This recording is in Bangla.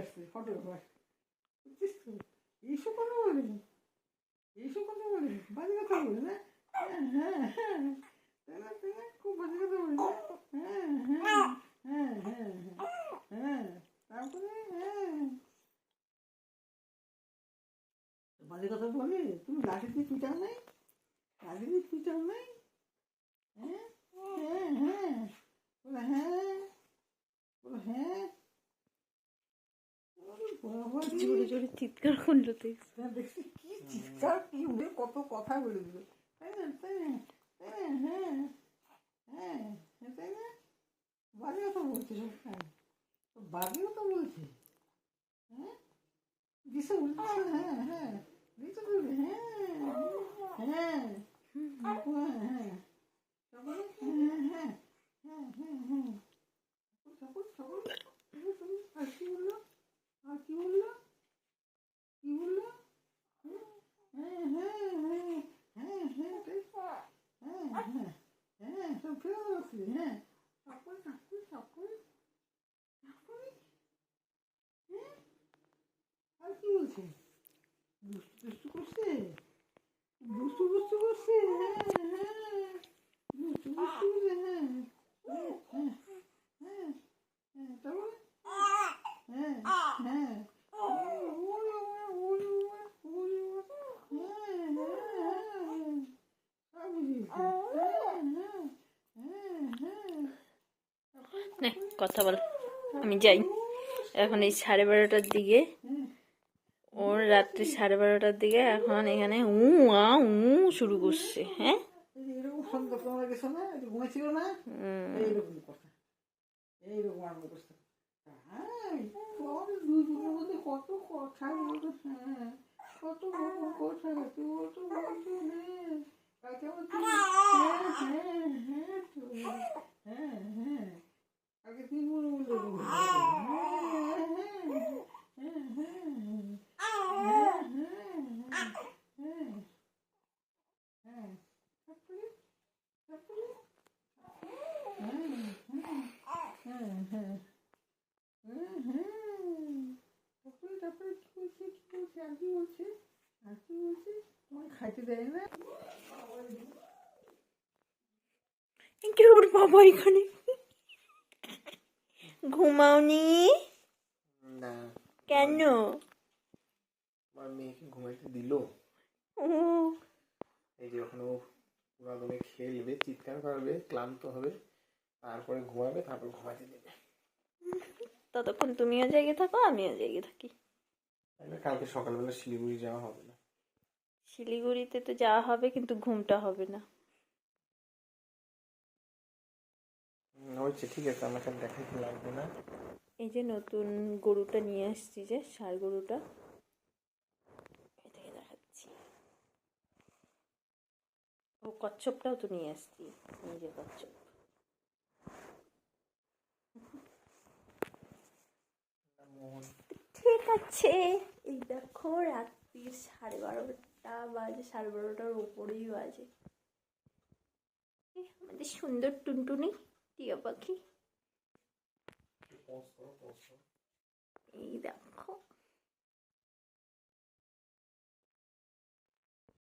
আসছে, ফটো হয় বুঝছিস তো এইসব কথা বলে এইসব কথা বলে বাজে কথা বলে না হ্যাঁ হ্যাঁ হ্যাঁ। না খুব বাজে কথা বলে হ্যাঁ? হ্যাঁ হ্যাঁ হ্যাঁ হ্যাঁ হ্যাঁ। হ্যাঁ বাজে কথা তুমি লাঠি দিয়ে পিটাও নাই? লাঠি দিয়ে পিটাও নাই? হ্যাঁ হ্যাঁ হ্যাঁ বলে হ্যাঁ বলে হ্যাঁ ওরে বাবা রে। জোরে জোরে চিৎকার করল তো হ্যাঁ, দেখছি কি চিৎকার কি উঠে কত কথা বলে দিল। তাই না তাই না হ্যাঁ হ্যাঁ হ্যাঁ, তাই না। বাজে কথা বলছে সব হ্যাঁ। বাজে কথা বলছে। হ্যাঁ? দিশা বলছে হ্যাঁ হ্যাঁ দিশা বলবে হ্যাঁ হ্যাঁ। হ্যাঁ হ্যাঁ। হ্যাঁ হ্যাঁ হ্যাঁ হ্যাঁ হ্যাঁ তারপর তারপর তারপর আর কি বলল আর কি বলল কি বলল হ্যাঁ হ্যাঁ হ্যাঁ হ্যাঁ হ্যাঁ তাই তো। হ্যাঁ হ্যাঁ হ্যাঁ সব আসছে হ্যাঁ তারপরে তারপরে তারপরে হ্যাঁ আর কি বলছে দুষ্টু দুষ্টু করছে দুষ্টু দুষ্টু করছে হ্যাঁ হ্যাঁ দুষ্টু দুষ্টু করছে হ্যাঁ হ্যাঁ হ্যাঁ হ্যাঁ তারপরে হ্যাঁ হ্যাঁ নে কথা বল। আমি যাই। এখন এই সাড়ে বারোটার দিকে, ওর রাত্রি সাড়ে বারোটার দিকে এখন এখানে উ, আ, উ শুরু করছে হ্যাঁ? এইরকম সন্ধ্যা তোমরা গেছো না একটু ঘুমাইছিল না উম, এইরকম কথা এইরকম আরম্ভ করছে হ্যাঁ তোমাদের দুই বোনের মধ্যে কত কথা বলতো হ্যাঁ কত রকম কথা কত বলতো বলতো হ্যাঁ কাকে বলতো হ্যাঁ হ্যাঁ হ্যাঁ তো হ্যাঁ হ্যাঁ আগে তিন মনে বলতে হ্যাঁ হ্যাঁ হ্যাঁ হ্যাঁ হ্যাঁ হ্যাঁ হ্যাঁ তারপরে তারপরে হ্যাঁ। হ্যাঁ। তারপরে তারপরে কি বলছে কি বলছে আর কি বলছে আর কি বলছে তোমার খাইতে দেয় না? কি ওর বাবা এখানে? ঘুমাওনি? না। কেন? আমার মেয়েকে ঘুমাইতে দিল। ও। এই যে ওখানে ও পুরা দমে খেলবে চিৎকার করবে ক্লান্ত হবে তারপরে ঘুমাবে তারপর ঘুমাইতে দেবে। ততক্ষণ তুমিও জেগে থাকো আমিও জেগে থাকি। কালকে সকালবেলা শিলিগুড়ি যাওয়া হবে না? শিলিগুড়িতে তো যাওয়া হবে কিন্তু ঘুমটা হবে না। হয়েছে ঠিক আছে আমাকে দেখাইতে লাগবে না। এই যে নতুন গরুটা নিয়ে আসছি যে ষাঁড় গরুটা। এটাকে দেখাচ্ছি। ও কচ্ছপটাও তো নিয়ে আসছি এই যে কচ্ছপ। ঠিক আছে। এই দেখো রাত্রির সাড়ে বারোটা বাজে সাড়ে বারোটার ওপরেই বাজে। আমাদের সুন্দর টুনটুনি টিয়া পাখি। এই দেখো।